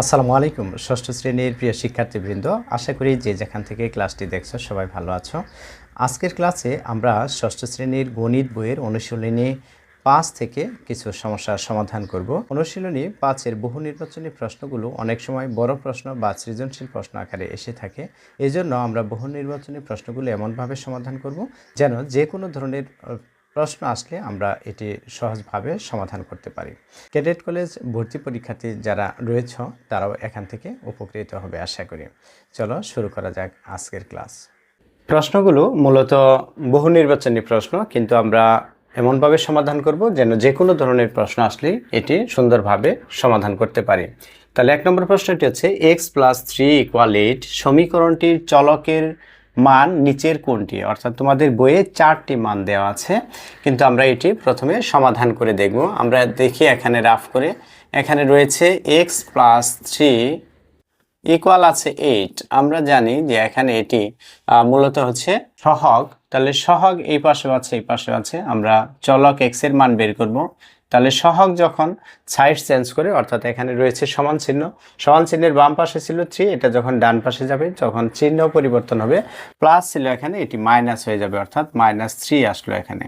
আসসালামু আলাইকুম, ষষ্ঠ শ্রেণির প্রিয় শিক্ষার্থীবৃন্দ। আশা করি যে যেখান থেকে ক্লাসটি দেখছ সবাই ভালো আছো। আজকের ক্লাসে আমরা ষষ্ঠ শ্রেণির গণিত বইয়ের অনুশীলনী পাঁচ থেকে কিছু সমস্যার সমাধান করব। অনুশীলনী পাঁচের বহু নির্বাচনী প্রশ্নগুলো অনেক সময় বড় প্রশ্ন বা সৃজনশীল প্রশ্ন আকারে এসে থাকে। এজন্য আমরা বহু নির্বাচনী প্রশ্নগুলো এমনভাবে সমাধান করব যেন যে কোনো ধরনের প্রশ্ন আসলে আমরা এটি সহজভাবে সমাধান করতে পারি। ক্যাডেট কলেজ ভর্তি পরীক্ষার্থী যারা রয়েছ, তারাও এখান থেকে উপকৃত হবে আশা করি। চলো শুরু করা যাক আজকের ক্লাস। প্রশ্নগুলো মূলত বহু নির্বাচনী প্রশ্ন, কিন্তু আমরা এমনভাবে সমাধান করব যেন যে কোনো ধরনের প্রশ্ন আসলেই এটি সুন্দরভাবে সমাধান করতে পারি। তাহলে এক নম্বর প্রশ্নটি হচ্ছে X plus three equal eight সমীকরণটির চলকের মান নিচের কোনটি? অর্থাৎ তোমাদের বইয়ে চারটি মান দেওয়া আছে, কিন্তু আমরা এটি প্রথমে সমাধান করে দেখব। আমরা দেখি এখানে রাফ করে। এখানে রয়েছে এক্স প্লাস থ্রি ইকুয়াল আছে এইট আমরা জানি যে এখানে এটি মূলত হচ্ছে সহগ। তাহলে সহগ এই পাশে আছে, এই পাশে আছে। আমরা চলক এক্সের মান বের করব। তাহলে সহগ যখন সাইড চেঞ্জ করে, অর্থাৎ এখানে রয়েছে সমান চিহ্ন, সমান চিহ্নের বাম পাশে ছিল থ্রি এটা যখন ডান পাশে যাবে যখন চিহ্ন পরিবর্তন হবে প্লাস ছিল এখানে, এটি মাইনাস হয়ে যাবে, অর্থাৎ মাইনাস থ্রি আসলো এখানে।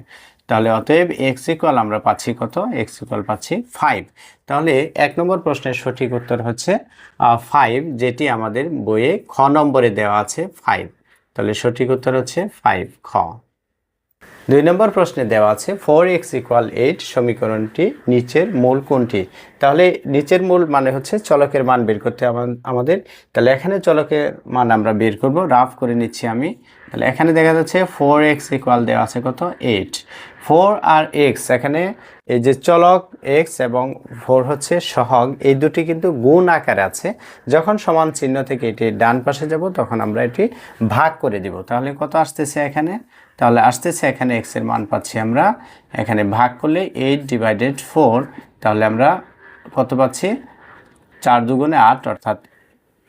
তাহলে অতএব এক্স ইকুয়াল আমরা পাচ্ছি কত? এক্স ইকুয়াল পাচ্ছি ফাইভ তাহলে এক নম্বর প্রশ্নের সঠিক উত্তর হচ্ছে ফাইভ যেটি আমাদের বইয়ে খ নম্বরে দেওয়া আছে ফাইভ তাহলে সঠিক উত্তর হচ্ছে ফাইভ খ। দুই নম্বর প্রশ্নে দেওয়া আছে ফোর এক্স ইকুয়াল এইট সমীকরণটি নিচের মূল কোনটি? তাহলে নিচের মূল মানে হচ্ছে চলকের মান বের করতে আমাদের। তাহলে এখানে চলকের মান আমরা বের করব রাফ করে নিচ্ছি আমি। তাহলে এখানে দেখা যাচ্ছে ফোর এক্স ইকুয়াল দেওয়া আছে কত? এইট ফোর আর এক্স এখানে এই যে চলক এক্স এবং ফোর হচ্ছে সহগ, এই দুটি কিন্তু গুণ আকারে আছে। যখন সমান চিহ্ন থেকে এটি ডান পাশে যাব, তখন আমরা এটি ভাগ করে দিব। তাহলে কত আসতেছে এখানে? তাহলে আসতেছে, এখানে এক্সের মান পাচ্ছি আমরা। এখানে ভাগ করলে এইট ডিভাইডেড ফোর তাহলে আমরা কত পাচ্ছি? চার দুগুণে আট, অর্থাৎ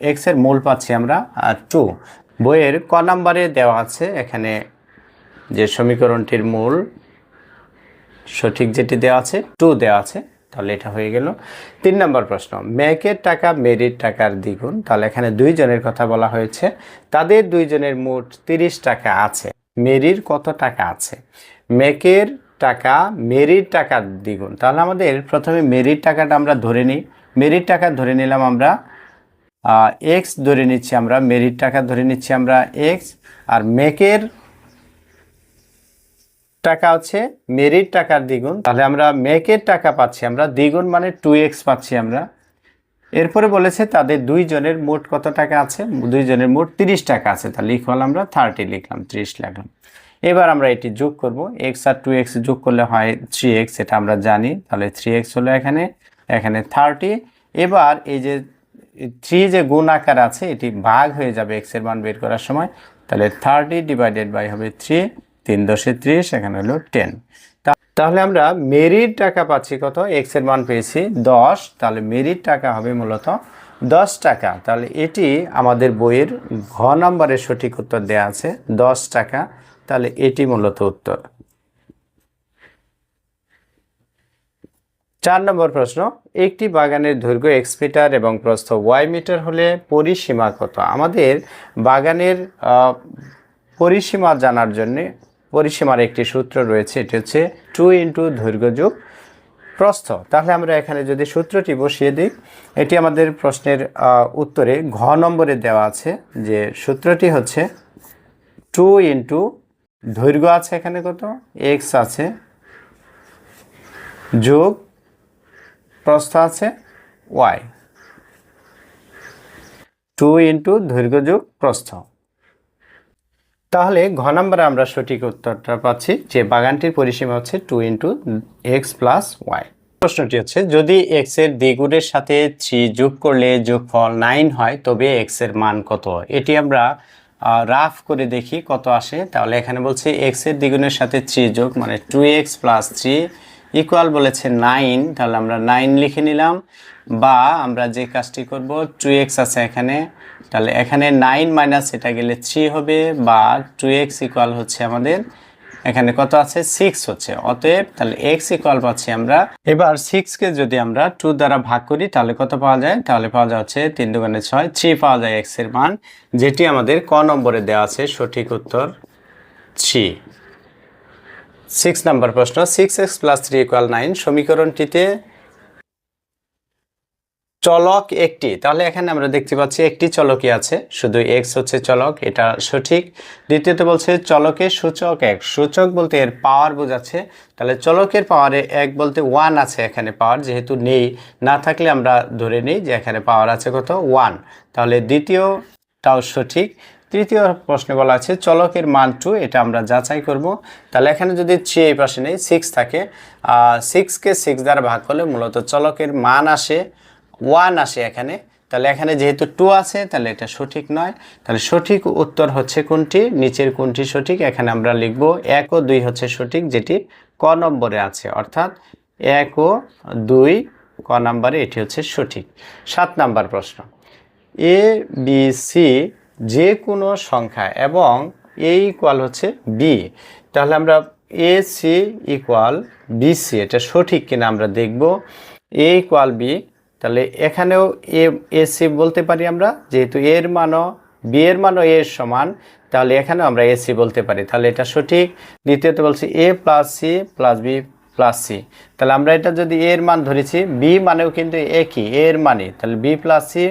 এক্সের মূল পাচ্ছি আমরা টু বইয়ের ক নাম্বারে দেওয়া আছে, এখানে যে সমীকরণটির মূল সঠিক যেটি দেওয়া আছে টু দেওয়া আছে, তাহলে এটা হয়ে গেল। তিন নম্বর প্রশ্ন মেকের টাকা মেরির টাকার দ্বিগুণ, তাহলে এখানে দুইজনের কথা বলা হয়েছে। তাদের দুইজনের মোট তিরিশ টাকা আছে। মেরির কত টাকা আছে? মেকের টাকা, মেরির টাকার দ্বিগুণ। তাহলে আমাদের প্রথমে মেরির টাকাটা আমরা ধরে নিই। মেরির টাকা ধরে নিলাম আমরা এক্স ধরে নিচ্ছি আমরা, মেরির টাকা ধরে নিচ্ছি আমরা এক্স আর মেকের টাকা হচ্ছে মেরিট টাকার দ্বিগুণ। তাহলে আমরা মেকের টাকা পাচ্ছি আমরা, দ্বিগুণ মানে টু এক্স পাচ্ছি আমরা। এরপরে বলেছে তাদের দুইজনের মোট কত টাকা আছে? দুইজনের মোট তিরিশ টাকা আছে। তাহলে ইকুয়াল আমরা থার্টি লিখলাম, ত্রিশ লিখলাম এবার আমরা এটি যোগ করব। এক্স আর টু এক্স যোগ করলে হয় থ্রি এক্স এটা আমরা জানি। তাহলে থ্রি এক্স হলো এখানে এখানে থার্টি এবার এই যে থ্রি যে গুণ আকার আছে, এটি ভাগ হয়ে যাবে এক্সের মান বের করার সময়। তাহলে থার্টি ডিভাইডেড বাই হবে থ্রি তিন দশে ত্রিশ, এখানে হলো টেন তাহলে আমরা মেরির টাকা পাচ্ছি কত? এক্সের মান পেয়েছি দশ। তাহলে মেরির টাকা হবে মূলত দশ টাকা। তাহলে এটি আমাদের বইয়ের ঘ নম্বরের সঠিক উত্তর দেওয়া আছে, দশ টাকা। তাহলে এটি মূলত উত্তর। চার নম্বর প্রশ্ন, একটি বাগানের দৈর্ঘ্য এক্স মিটার এবং প্রস্থ ওয়াই মিটার হলে পরিসীমা কত? আমাদের বাগানের পরিসীমা জানার জন্যে পরিসীমার একটি সূত্র রয়েছে, এটি হচ্ছে টু ইন্টু দৈর্ঘ্য যোগ প্রস্থ। তাহলে আমরা এখানে যদি সূত্রটি বসিয়ে দিই, এটি আমাদের প্রশ্নের উত্তরে ঘ নম্বরে দেওয়া আছে যে সূত্রটি হচ্ছে টু ইন্টু দৈর্ঘ্য আছে এখানে কত? এক্স আছে যোগ প্রস্থ আছে ওয়াই টু ইন্টু দৈর্ঘ্য যোগ প্রস্থ। তাহলে ঘ নম্বরে আমরা সঠিক উত্তরটা পাচ্ছি যে বাগানটির পরিসীমা হচ্ছে two into X plus Y প্রশ্নটি হচ্ছে, যদি এক্সের দ্বিগুণের সাথে থ্রি যোগ করলে যোগফল নাইন হয়, তবে এক্সের মান কত? এটি আমরা রাফ করে দেখি কত আসে। তাহলে এখানে বলছে এক্সের দ্বিগুণের সাথে থ্রি যোগ মানে two X plus three equal বলেছে নাইন তাহলে আমরা নাইন লিখে নিলাম, বা আমরা যে কাজটি করব টু এক্স আছে এখানে তাহলে এখানে নাইন মাইনাস এটা গেলে থ্রি হবে, বা টু এক্স ইকুয়াল হচ্ছে আমাদের, এখানে কত আছে? সিক্স হচ্ছে। অতএব তাহলে এক্স ইকুয়াল পাচ্ছি আমরা। এবার সিক্সকে যদি আমরা টু দ্বারা ভাগ করি, তাহলে কত পাওয়া যায়? তাহলে পাওয়া যাচ্ছে তিন দুগুণে ছয় থ্রি পাওয়া যায় এক্সের মান, যেটি আমাদের ক নম্বরে দেওয়া আছে, সঠিক উত্তর থ্রি সিক্স নাম্বার প্রশ্ন six X plus three equal nine সমীকরণটিতে চলক একটি। তাহলে এখানে আমরা দেখতে পাচ্ছি একটি চলকই আছে। শুধু এক্স হচ্ছে চলক, এটা সঠিক। দ্বিতীয়ত বলছে চলকের সূচক এক। সূচক বলতে এর পাওয়ার বোঝাচ্ছে। তাহলে চলকের পাওয়ারে এক বলতে ওয়ান আছে এখানে পাওয়ার যেহেতু নেই, না থাকলে আমরা ধরে নিই যে এখানে পাওয়ার আছে কত? ওয়ান তাহলে দ্বিতীয়টাও সঠিক। তৃতীয় প্রশ্নে বলা আছে চলকের মান টু এটা আমরা যাচাই করব। তাহলে এখানে যদি থ্রি এই পাশে নেই সিক্স থাকে সিক্সকে সিক্স দ্বারা ভাগ করলে মূলত চলকের মান আসে। ওয়ান আসে এখানে। তাহলে এখানে যেহেতু টু আছে, তাহলে এটা সঠিক নয়। তাহলে সঠিক উত্তর হচ্ছে কোনটি? নিচের কোনটি সঠিক? এখানে আমরা লিখব এক ও দুই হচ্ছে সঠিক, যেটি ক নম্বরে আছে। অর্থাৎ এক ও দুই ক নম্বরে এটি হচ্ছে সঠিক। সাত নাম্বার প্রশ্ন। এ, বি, সি যে কোনো সংখ্যা এবং এ ইকুয়াল হচ্ছে বি। তাহলে আমরা A, C equal B, C, এটা সঠিক কিনা আমরা দেখব। এ ইকুয়াল বি তাহলে এখানেও এ এ, সি বলতে পারি আমরা, যেহেতু এর মানও, বি এর মানও এর সমান, তাহলে এখানেও আমরা এ, সি বলতে পারি। তাহলে এটা সঠিক। দ্বিতীয়ত বলছি A plus C plus B plus C. তাহলে আমরা এটা যদি এর মান ধরেছি, বি মানেও কিন্তু একই এর মানে তাহলে B plus C,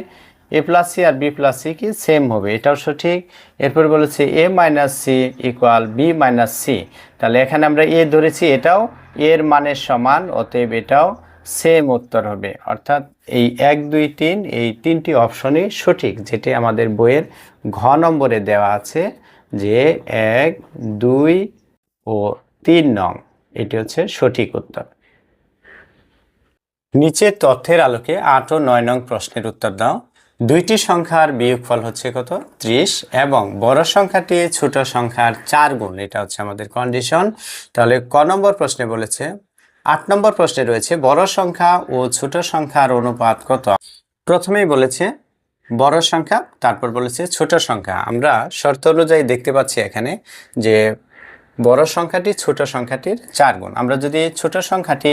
A plus C R B plus C কি সেম হবে, এটাও সঠিক। এরপর বলেছি A minus C equal B minus C. তাহলে এখানে আমরা এ ধরেছি, এটাও এর মানের সমান, অতএব এটাও সেম উত্তর হবে। অর্থাৎ এই এক, দুই, তিন, এই তিনটি অপশনই সঠিক, যেটি আমাদের বইয়ের ঘ নম্বরে দেওয়া আছে যে এক, দুই ও তিন নং। এটি হচ্ছে সঠিক উত্তর। নিচের তথ্যের আলোকে আট ও নয় নং প্রশ্নের উত্তর দাও। দুইটি সংখ্যার বিয়োগফল হচ্ছে কত? ত্রিশ। এবং বড় সংখ্যাটি ছোট সংখ্যার চার গুণ। এটা হচ্ছে আমাদের কন্ডিশন তাহলে ক নম্বর প্রশ্নে বলেছে আট নম্বর প্রশ্নে রয়েছে, বড় সংখ্যা ও ছোট সংখ্যার অনুপাত কত? প্রথমেই বলেছে, বড় সংখ্যা, তারপর বলেছে ছোট সংখ্যা। আমরা শর্ত অনুযায়ী দেখতে পাচ্ছি এখানে যে বড় সংখ্যাটি ছোট সংখ্যাটির চার গুণ। আমরা যদি ছোট সংখ্যাটি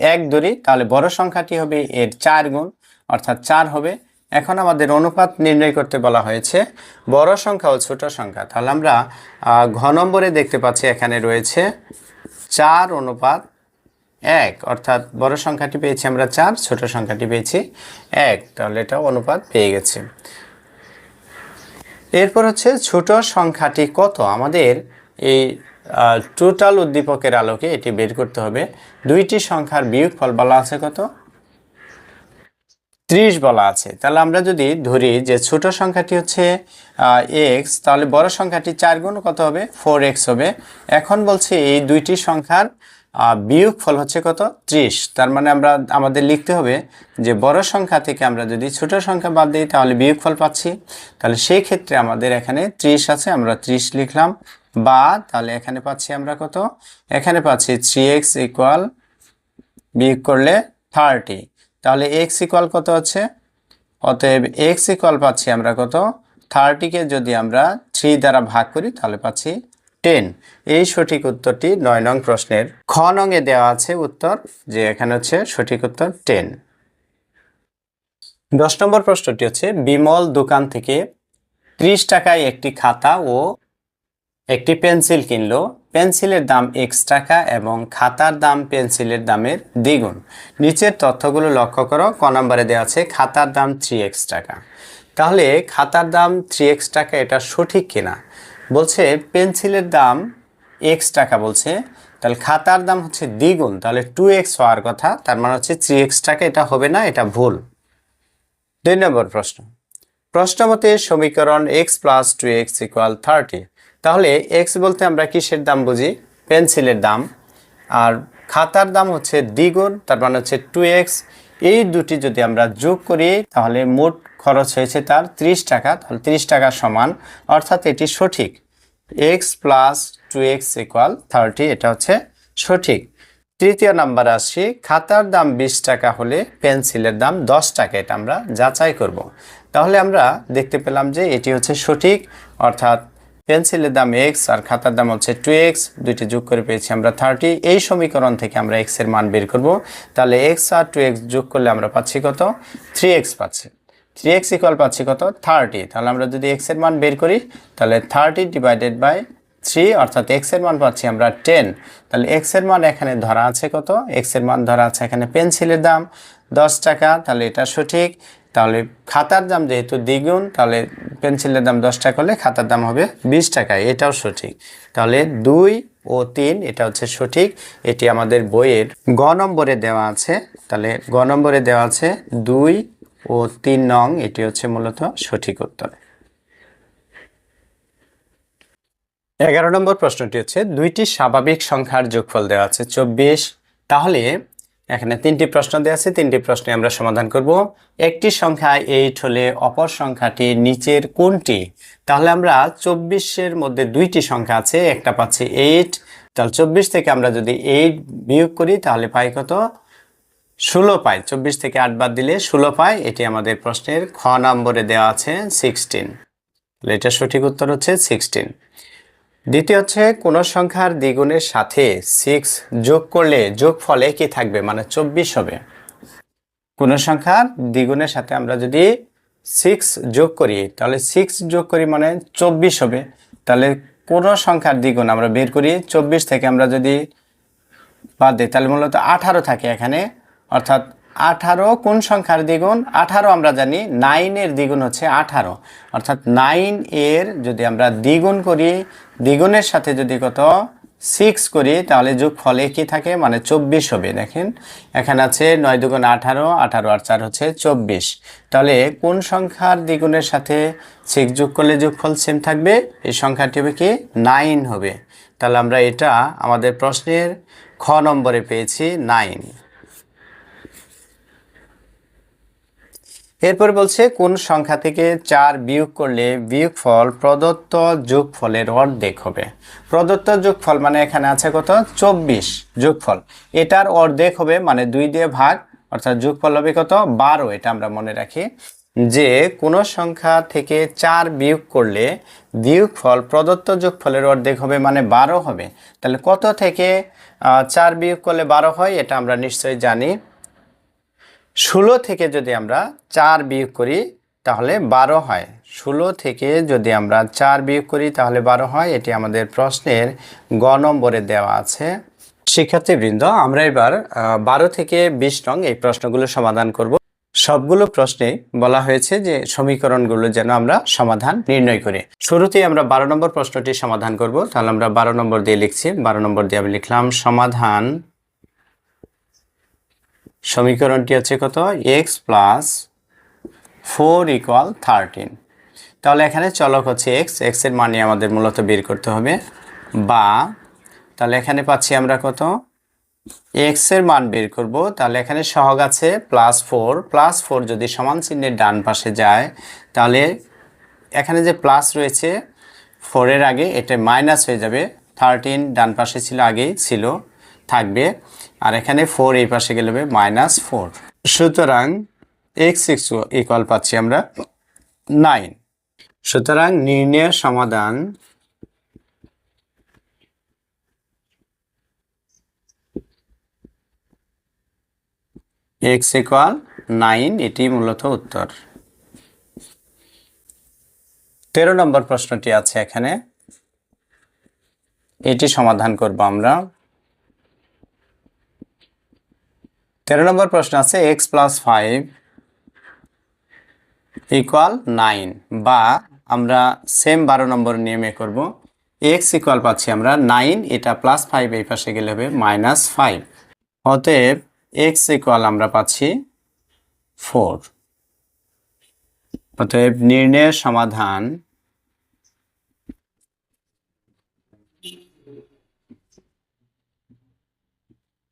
এক ধরি, তাহলে বড় সংখ্যাটি হবে এর চার গুণ, অর্থাৎ চার হবে। এখন আমাদের অনুপাত নির্ণয় করতে বলা হয়েছে, বড় সংখ্যা ও ছোট সংখ্যা। তাহলে আমরা ঘ নম্বরে দেখতে পাচ্ছি এখানে রয়েছে চার অনুপাত এক, অর্থাৎ বড় সংখ্যাটি পেয়েছি আমরা চার, ছোট সংখ্যাটি পেয়েছি এক। তাহলে এটা অনুপাত পেয়ে গেছে। এরপর হচ্ছে ছোট সংখ্যাটি কত? আমাদের এই টোটাল উদ্দীপকের আলোকে এটি বের করতে হবে। দুইটি সংখ্যার বিয়োগফল বলা আছে কত? ত্রিশ বলা আছে। তাহলে আমরা যদি ধরি যে ছোট সংখ্যাটি হচ্ছে এক্স তাহলে বড় সংখ্যাটি চার গুণ কত হবে? ফোর এক্স হবে। এখন বলছি এই দুইটি সংখ্যার আহ, বিয়োগফল হচ্ছে কত? ত্রিশ। তার মানে আমরা আমাদের লিখতে হবে যে বড় সংখ্যা থেকে আমরা যদি ছোট সংখ্যা বাদ দিই তাহলে বিয়োগ ফল পাচ্ছি। তাহলে সেই ক্ষেত্রে আমাদের এখানে ত্রিশ আছে আমরা ত্রিশ লিখলাম। বা তাহলে এখানে পাচ্ছি আমরা কত? এখানে পাচ্ছি থ্রি এক্স ইকুয়াল বিয়োগ করলে থার্টি। তাহলে এক্স ইকুয়াল কত হচ্ছে অতএব এক্স ইকুয়াল পাচ্ছি আমরা কত? থার্টিকে যদি আমরা থ্রি দ্বারা ভাগ করি তাহলে পাচ্ছি টেন। এই সঠিক উত্তরটি নয় নং প্রশ্নের খ নংয়ে দেওয়া আছে উত্তর, যে এখানে হচ্ছে সঠিক উত্তর টেন। দশ নম্বর প্রশ্নটি হচ্ছে, বিমল দোকান থেকে ত্রিশ টাকায় একটি খাতা ও একটি পেন্সিল কিনলো। পেন্সিলের দাম এক্স টাকা এবং খাতার দাম পেন্সিলের দামের দ্বিগুণ। নিচের তথ্যগুলো লক্ষ্য করো, ক নম্বরে দেওয়া আছে, খাতার দাম থ্রি এক্স টাকা। তাহলে খাতার দাম থ্রি এক্স টাকা, এটা সঠিক কিনা? বলছে, পেন্সিলের দাম এক্স টাকা বলছে। তাহলে খাতার দাম হচ্ছে দ্বিগুণ, তাহলে টু এক্স হওয়ার কথা। তার মানে হচ্ছে থ্রি এক্স টাকা, এটা হবে না, এটা ভুল। দুই নম্বর প্রশ্ন। প্রশ্ন মতে সমীকরণ X plus two X equal thirty তাহলে এক্স বলতে আমরা কিসের দাম বুঝি? পেন্সিলের দাম। আর খাতার দাম হচ্ছে দ্বিগুণ, তার মানে হচ্ছে টু এক্স এই দুটি যদি আমরা যোগ করি, তাহলে মোট খরচ হয়েছে তার ত্রিশ টাকা, তাহলে ত্রিশ টাকা সমান, অর্থাৎ এটি সঠিক। X plus two X equal thirty এটা হচ্ছে সঠিক। তৃতীয় নাম্বার আসছি, খাতার দাম বিশ টাকা হলে পেন্সিলের দাম দশ টাকা, এটা আমরা যাচাই করব। তাহলে আমরা দেখতে পেলাম যে এটি হচ্ছে সঠিক, অর্থাৎ পেন্সিলের দাম এক্স আর খাতার দাম হচ্ছে টু এক্স দুইটি যোগ করে পেয়েছি আমরা থার্টি এই সমীকরণ থেকে আমরা এক্সের মান বের করব। তাহলে এক্স আর টু এক্স যোগ করলে আমরা পাচ্ছি কত? থ্রি এক্স পাচ্ছি। থ্রি এক্স ইকুয়াল পাচ্ছি কত? থার্টি তাহলে আমরা যদি এক্সের মান বের করি, তাহলে থার্টি ডিভাইডেড বাই থ্রি অর্থাৎ এক্সের মান পাচ্ছি আমরা টেন তাহলে এক্সের মান এখানে ধরা আছে কত? এক্সের মান ধরা আছে এখানে পেন্সিলের দাম। দশ টাকা, তাহলে এটা সঠিক। তাহলে খাতার দাম যেহেতু দ্বিগুণ, তাহলে পেন্সিলের দাম দশ টাকা হলে খাতার দাম হবে বিশ টাকা এটাও সঠিক। তাহলে দুই ও তিন, এটা হচ্ছে সঠিক। এটি আমাদের বইয়ের গ নম্বরে দেওয়া আছে। তাহলে গ নম্বরে দেওয়া আছে দুই ও তিন নং, এটি হচ্ছে মূলত সঠিক উত্তর। এগারো নম্বর প্রশ্নটি হচ্ছে, দুইটি স্বাভাবিক সংখ্যার যোগফল দেওয়া আছে চব্বিশ। তাহলে এখানে তিনটি প্রশ্ন দেওয়া আছে। তিনটি প্রশ্নে আমরা সমাধান করব। একটি সংখ্যা এইট হলে অপর সংখ্যাটি নিচের কোনটি? তাহলে আমরা চব্বিশের মধ্যে দুইটি সংখ্যা আছে, একটা পাচ্ছি এইট তাহলে চব্বিশ থেকে আমরা যদি এইট বিয়োগ করি, তাহলে পাই কত? ষোলো পাই। চব্বিশ থেকে আট বাদ দিলে ষোলো পাই। এটি আমাদের প্রশ্নের খ নম্বরে দেওয়া আছে সিক্সটিন এটা সঠিক উত্তর হচ্ছে সিক্সটিন দ্বিতীয় হচ্ছে, কোনো সংখ্যার দ্বিগুণের সাথে সিক্স যোগ করলে যোগফল একই থাকবে মানে চব্বিশ হবে। কোনো সংখ্যার দ্বিগুণের সাথে আমরা যদি সিক্স যোগ করি, তাহলে সিক্স যোগ করি মানে চব্বিশ হবে। তাহলে কোনো সংখ্যার দ্বিগুণ আমরা বের করি, চব্বিশ থেকে আমরা যদি বাদ দিই, তাহলে মূলত আঠারো থাকে এখানে। অর্থাৎ আঠারো, কোন সংখ্যার দ্বিগুণ? আঠারো আমরা জানি, নাইনের দ্বিগুণ হচ্ছে আঠারো। অর্থাৎ নাইন এর যদি আমরা দ্বিগুণ করি, দ্বিগুণের সাথে যদি কত? সিক্স করি, তাহলে যোগফল একই থাকে মানে চব্বিশ হবে। দেখেন, এখানে আছে নয় দুগুণ আঠারো আঠারো আর চার হচ্ছে চব্বিশ। তাহলে কোন সংখ্যার দ্বিগুণের সাথে সিক্স যোগ করলে যোগফল সেম থাকবে? এই সংখ্যাটি হবে কি? নাইন হবে। তাহলে আমরা এটা আমাদের প্রশ্নের খ নম্বরে পেয়েছি, নাইন। এরপর বলছে, কোন সংখ্যা থেকে চার বিয়োগ করলে বিয়োগফল প্রদত্ত যোগফলের অর্ধেক হবে? প্রদত্ত যোগফল মানে এখানে আছে কত? চব্বিশ যোগফল। এটার অর্ধেক হবে মানে দুই দিয়ে ভাগ, অর্থাৎ যোগফল হবে কত? বারো, এটা আমরা মনে রাখি। যে কোনো সংখ্যা থেকে চার বিয়োগ করলে বিয়োগফল প্রদত্ত যোগফলের অর্ধেক হবে মানে বারো হবে। তাহলে কত থেকে চার বিয়োগ করলে বারো হয়? এটা আমরা নিশ্চয়ই জানি। ষোলো থেকে যদি আমরা চার বিয়োগ করি, তাহলে বারো হয়। ষোলো থেকে যদি আমরা চার বিয়োগ করি, তাহলে বারো হয়। এটি আমাদের প্রশ্নের গ নম্বরে দেওয়া আছে। শিক্ষার্থীবৃন্দ আমরা এবার বারো থেকে বিশ নং এই প্রশ্নগুলো সমাধান করব। সবগুলো প্রশ্নে বলা হয়েছে যে সমীকরণগুলো যেন আমরা সমাধান নির্ণয় করি। শুরুতেই আমরা বারো নম্বর প্রশ্নটি সমাধান করব। তাহলে আমরা বারো নম্বর দিয়ে লিখছি। বারো নম্বর দিয়ে আমি লিখলাম, সমাধান সমীকরণটি হচ্ছে কত? X plus four equal thirteen তাহলে এখানে চলক হচ্ছে এক্স এক্সের মানে আমাদের মূলত বের করতে হবে। বা তাহলে এখানে পাচ্ছি আমরা কত? এক্সের মান বের করব। তাহলে এখানে সহগ আছে প্লাস ফোর প্লাস ফোর যদি সমান চিহ্নের ডান পাশে যায়, তাহলে এখানে যে প্লাস রয়েছে ফোরের আগে এটা মাইনাস হয়ে যাবে। থার্টিন ডান পাশে ছিল, আগেই ছিল, থাকবে। আর এখানে ফোর এই পাশে গেলে হবে মাইনাস ফোর সুতরাং এক্স সিক্স ইকুয়াল পাচ্ছি আমরা নাইন সুতরাং নির্ণয় সমাধান এক্স ইকুয়াল নাইন এটি মূলত উত্তর। তেরো নম্বর প্রশ্নটি আছে এখানে। এটি সমাধান করব আমরা। তেরো নম্বর প্রশ্ন আছে X plus five equal nine বা আমরা সেম বারো নম্বর নিয়মে করব। এক্স ইকুয়াল পাচ্ছি আমরা নাইন এটা প্লাস ফাইভ এই পাশে গেলে হবে মাইনাস ফাইভ অতএব এক্স ইকুয়াল আমরা পাচ্ছি ফোর অতএব নির্ণয়ের সমাধান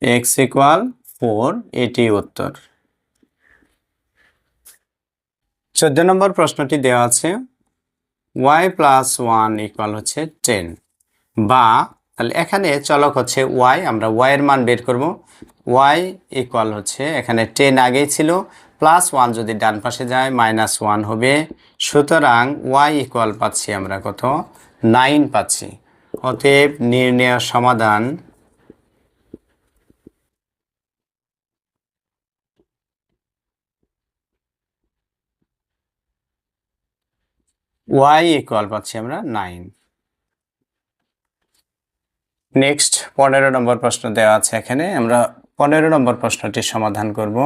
এক্স ইকুয়াল ফোর এটি উত্তর। চোদ্দ নম্বর প্রশ্নটি দেওয়া আছে ওয়াই প্লাস ওয়ান ইকুয়াল হচ্ছে টেন বা তাহলে এখানে চলক হচ্ছে ওয়াই আমরা ওয়াই এর মান বের করব। ওয়াই ইকুয়াল হচ্ছে এখানে টেন আগেই ছিল প্লাস ওয়ান যদি ডান পাশে যায় মাইনাস ওয়ান হবে। সুতরাং ওয়াই ইকুয়াল পাচ্ছি আমরা কত? নাইন পাচ্ছি। অতএব নির্ণয় সমাধান ওয়াই ইকুয়াল পাচ্ছি আমরা নাইন নেক্সট পনেরো নম্বর প্রশ্ন দেওয়া আছে এখানে। আমরা পনেরো নম্বর প্রশ্নটি সমাধান করব।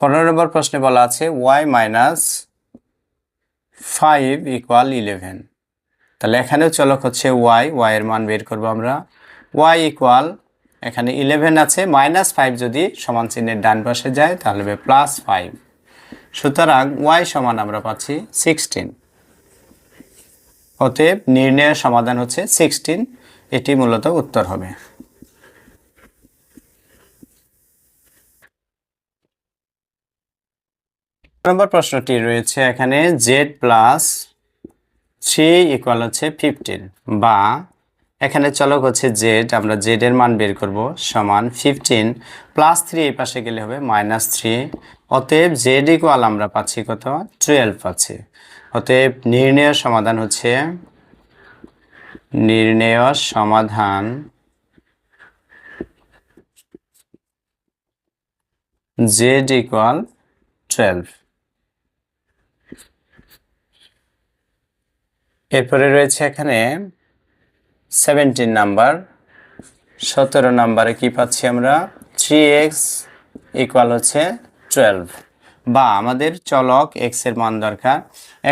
পনেরো নম্বর প্রশ্নে বলা আছে Y minus five equal eleven তাহলে এখানেও চলক হচ্ছে ওয়াই ওয়াই এর মান বের করব আমরা। ওয়াই ইকুয়াল এখানে ইলেভেন আছে মাইনাস ফাইভ যদি সমান চিহ্নের ডান পাশে যায়, তাহলে প্লাস ফাইভ সুতরাং ওয়াই সমান আমরা পাচ্ছি সিক্সটিন অতএব নির্ণয়ের সমাধান হচ্ছে সিক্সটিন এটি মূলত উত্তর হবে। নম্বর প্রশ্নটি রয়েছে এখানে জেড প্লাস থ্রি ইকুয়াল হচ্ছে ফিফটিন বা এখানে চলক হচ্ছে জেড আমরা জেড এর মান বের করব সমান ফিফটিন প্লাস থ্রি এই পাশে গেলে হবে মাইনাস থ্রি অতএব জেড ইকুয়াল আমরা পাচ্ছি কত? টুয়েলভ পাচ্ছি। অতএব নির্ণয় সমাধান হচ্ছে নির্ণয় সমাধান জেড ইকুয়াল টুয়েলভ এরপরে রয়েছে এখানে সেভেন্টিন নাম্বার। সতেরো নাম্বারে কি পাচ্ছি আমরা? থ্রি এক্স ইকুয়াল হচ্ছে টুয়েলভ বা আমাদের চলক এক্সের মান দরকার।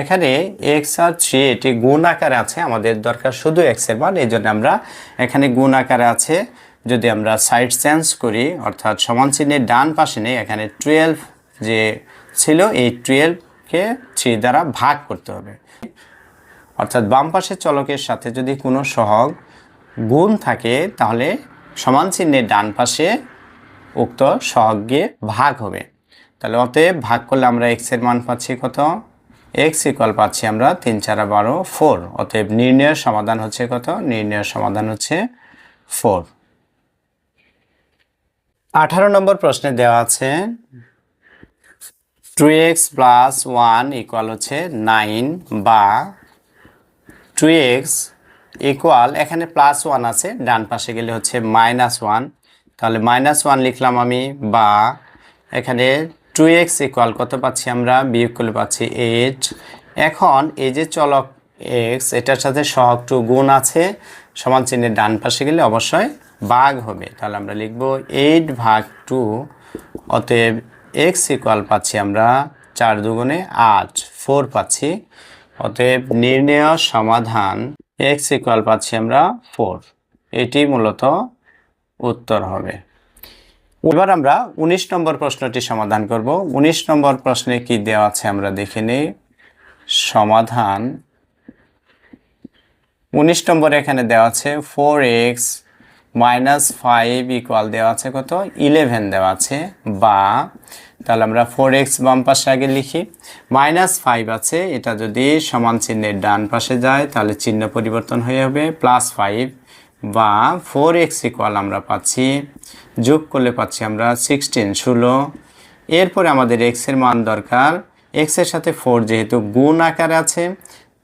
এখানে এক্স আর থ্রি এটি গুণ আকারে আছে, আমাদের দরকার শুধু এক্সের মান, এই জন্য আমরা এখানে গুণ আকারে আছে। যদি আমরা সাইড চেঞ্জ করি, অর্থাৎ সমান চিহ্নের ডান পাশে নেই, এখানে টুয়েলভ যে ছিল, এই টুয়েলভকে থ্রি দ্বারা ভাগ করতে হবে। অর্থাৎ বাম পাশের চলকের সাথে যদি কোনো সহগ গুণ থাকে, তাহলে সমান চিহ্নের ডান পাশে উক্ত সহগে ভাগ হবে। তাহলে অতএব ভাগ করলে আমরা এক্সের মান পাচ্ছি কত? এক্স ইকুয়াল পাচ্ছি আমরা তিন চারা বারো ফোর অতএব নির্ণয়ের সমাধান হচ্ছে কত? নির্ণয়ের সমাধান হচ্ছে ফোর আঠারো নম্বর প্রশ্নে দেওয়া আছে two X plus one equal হচ্ছে নাইন বা টু এক্স ইকুয়াল এখানে প্লাস ওয়ান আছে, ডান পাশে গেলে হচ্ছে মাইনাস ওয়ান তাহলে মাইনাস ওয়ান লিখলাম আমি বা এখানে টু এক্স ইকুয়াল কত পাচ্ছি আমরা? বিয়োগ করলে পাচ্ছি এইট। এখন এই যে চলক এক্স, এটার সাথে সহগ টু গুণ আছে, সমান চিহ্নের ডান পাশে গেলে অবশ্যই ভাগ হবে। তাহলে আমরা লিখব এইট ভাগ টু, অতএব এক্স ইকুয়াল পাচ্ছি আমরা চার দুগুণে আট, ফোর পাচ্ছি। অতএব নির্ণয় সমাধান এক্স ইকুয়াল পাচ্ছি আমরা ফোর। এটি মূলত উত্তর হবে। এবার আমরা ১৯ নম্বর প্রশ্নটি সমাধান করব। ১৯ নম্বর প্রশ্নে কি দেওয়া আছে আমরা দেখে নিই। সমাধান। ১৯ নম্বর এখানে দেওয়া আছে four X minus five equal দেওয়া আছে কত? ইলেভেন দেওয়া আছে। বা, তাহলে আমরা ফোর এক্স বাম পাশে আগে লিখি। মাইনাস ফাইভ আছে, এটা যদি সমান চিহ্নের ডান পাশে যায়, তাহলে চিহ্ন পরিবর্তন হয়ে হবে প্লাস ফাইভ বা ফোর এক্স ইকুয়াল আমরা পাচ্ছি। যোগ করলে পাচ্ছি আমরা সিক্সটিন ষোলো। এরপরে আমাদের এক্সের মান দরকার। এক্সের সাথে ফোর যেহেতু গুণ আকারে আছে,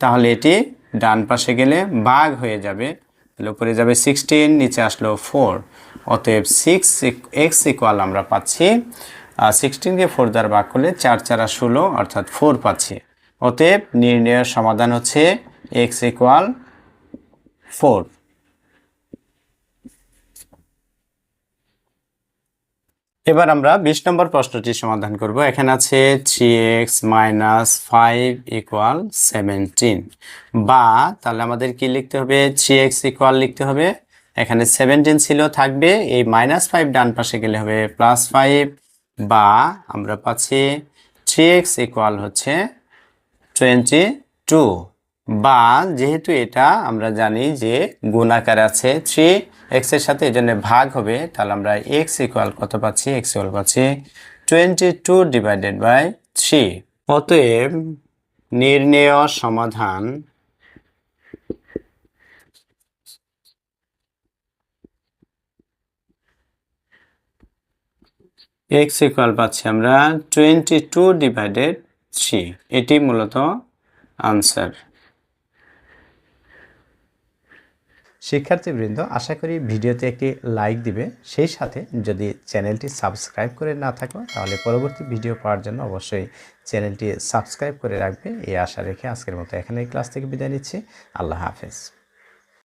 তাহলে এটি ডান পাশে গেলে বাঘ হয়ে যাবে। তাহলে উপরে যাবে সিক্সটিন নিচে আসলো ফোর অতএব সিক্স এক্স ইকুয়াল আমরা পাচ্ছি। সিক্সটিনকে ফোর দ্বারা ভাগ করলে চার, চারা ষোলো, অর্থাৎ ফোর পাচ্ছি। অতএব নির্ণয়ের সমাধান হচ্ছে এক্স ইকুয়াল ফোর এবার আমরা বিশ নম্বর প্রশ্নটি সমাধান করব। এখানে আছে three X minus five equal seventeen বা তাহলে আমাদের কি লিখতে হবে? থ্রি এক্স ইকুয়াল লিখতে হবে। এখানে সেভেন্টিন ছিল, থাকবে। এই মাইনাস ফাইভ ডান পাশে গেলে হবে প্লাস ফাইভ বা আমরা পাচ্ছি থ্রি এক্স ইকুয়াল হচ্ছে টোয়েন্টি টু বা যেহেতু এটা আমরা জানি যে গুণাকার আছে থ্রি এক্সের সাথে এই জন্য ভাগ হবে, তাহলে আমরা এক্স ইকুয়াল কত পাচ্ছি? এক্স ইকুয়াল পাচ্ছি twenty two divided by three অতএব নির্ণেয় সমাধান এক্স ইকুয়াল পাচ্ছি আমরা টোয়েন্টি টু ডিভাইডেড থ্রি এটি মূলত আনসার শিক্ষার্থীবৃন্দ, আশা করি ভিডিওতে একটি লাইক দিবে। সেই সাথে যদি চ্যানেলটি সাবস্ক্রাইব করে না থাকো, তাহলে পরবর্তী ভিডিও পাওয়ার জন্য অবশ্যই চ্যানেলটি সাবস্ক্রাইব করে রাখবে। এই আশা রেখে আজকের মতো এখানে ক্লাস থেকে বিদায় নিচ্ছি। আল্লাহ হাফেজ।